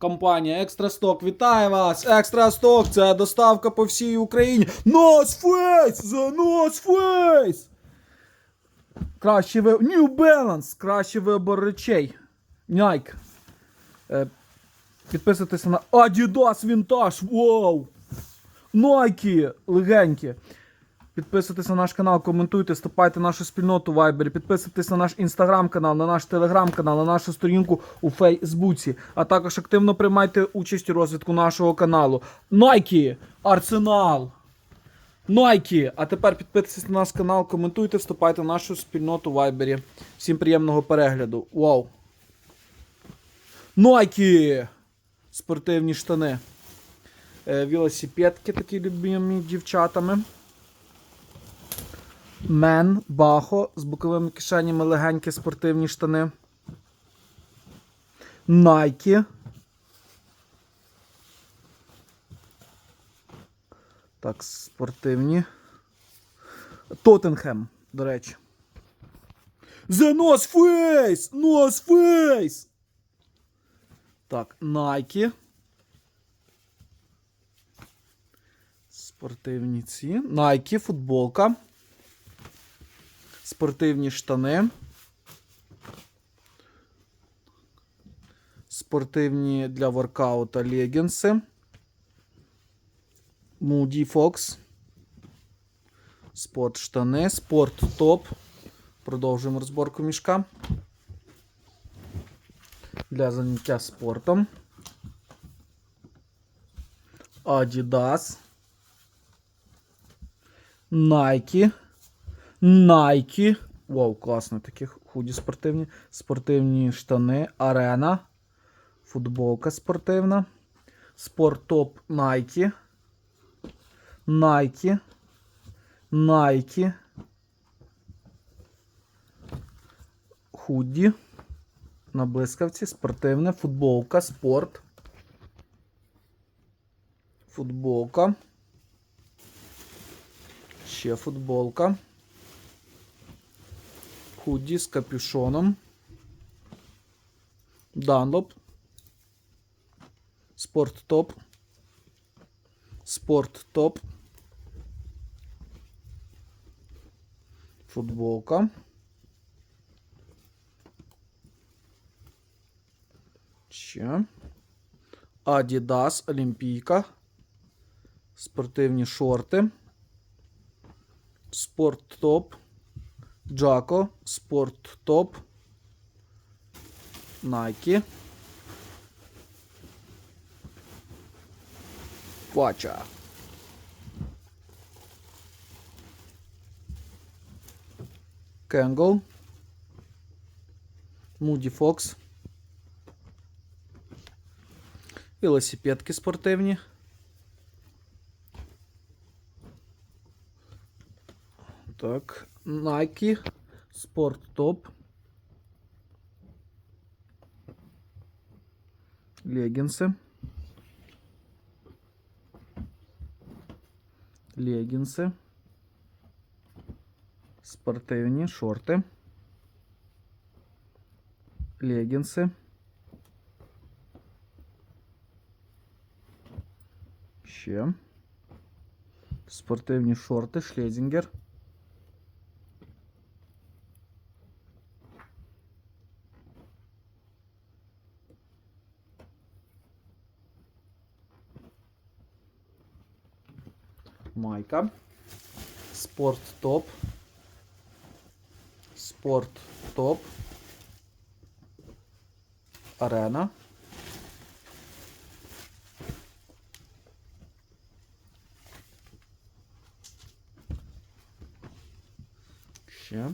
Компанія Екстрасток вітає вас! Екстрасток це доставка по всій Україні. Носфейс! За Носфейс! Кращий вибор. New Balance! Кращий вибор речей. Nike. Е, підписуйтесь на Adidas Vintage. Вау! Nike! Легенькі. Підписуйтесь на наш канал, коментуйте, вступайте в нашу спільноту Viber, підписуйтесь на наш інстаграм-канал, на наш телеграм-канал, на нашу сторінку у Фейсбуці. А також активно приймайте участь у розвитку нашого каналу. Nike! Арсенал! Nike! А тепер підписуйтесь на наш канал, коментуйте, вступайте в нашу спільноту Viber. Всім приємного перегляду. Вау! Nike! Спортивні штани. Е, велосипедки такі любимі дівчатами. Мен, бахо з боковими кишенями легенькі спортивні штани. Nike. Так, спортивні. Тоттенхем, до речі. The North Face! North Face! Так, Nike. Спортивні ці. Nike, футболка. Спортивні штани. Спортивні для воркаута легінси. Moody Fox. Спорт штани. Спорт топ. Продовжуємо розборку мішка. Для заняття спортом. Adidas. Nike. Nike. Вау, класно, такі худі спортивні. Спортивні штани. Арена. Футболка спортивна. Спорттоп Nike. Nike. Nike. Худі. На блискавці. Спортивне. Футболка. Спорт. Футболка. Ще футболка. Худі з капюшоном. Данлоп. Спорт топ. Спорт топ. Футболка. Ще. Adidas Олімпійка. Спортивні шорти. Спорт топ. Джако, Спорт Топ, Nike. Фача. Кенгл. Муді Фокс. Велосипедки спортивні. Так, Nike, Sport Top. Леггинсы. Леггинси. Спортивні шорти. Леггинси. Ще. Спортивні шорти, шлезінгер. Майка. Спорт топ. Спорт топ. Арена. Ще.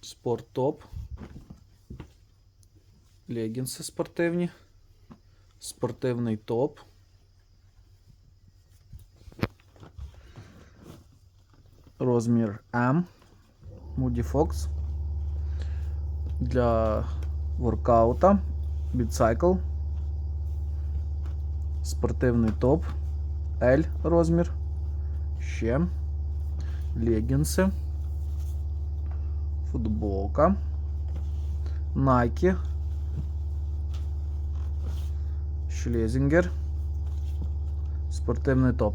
Спорт топ. Легінси спортивні. Спортивний топ. Розмір M Moody Fox для воркаута Bitcycle спортивний топ L розмір ще легінси футболка Nike Шлезінгер. Спортивний топ.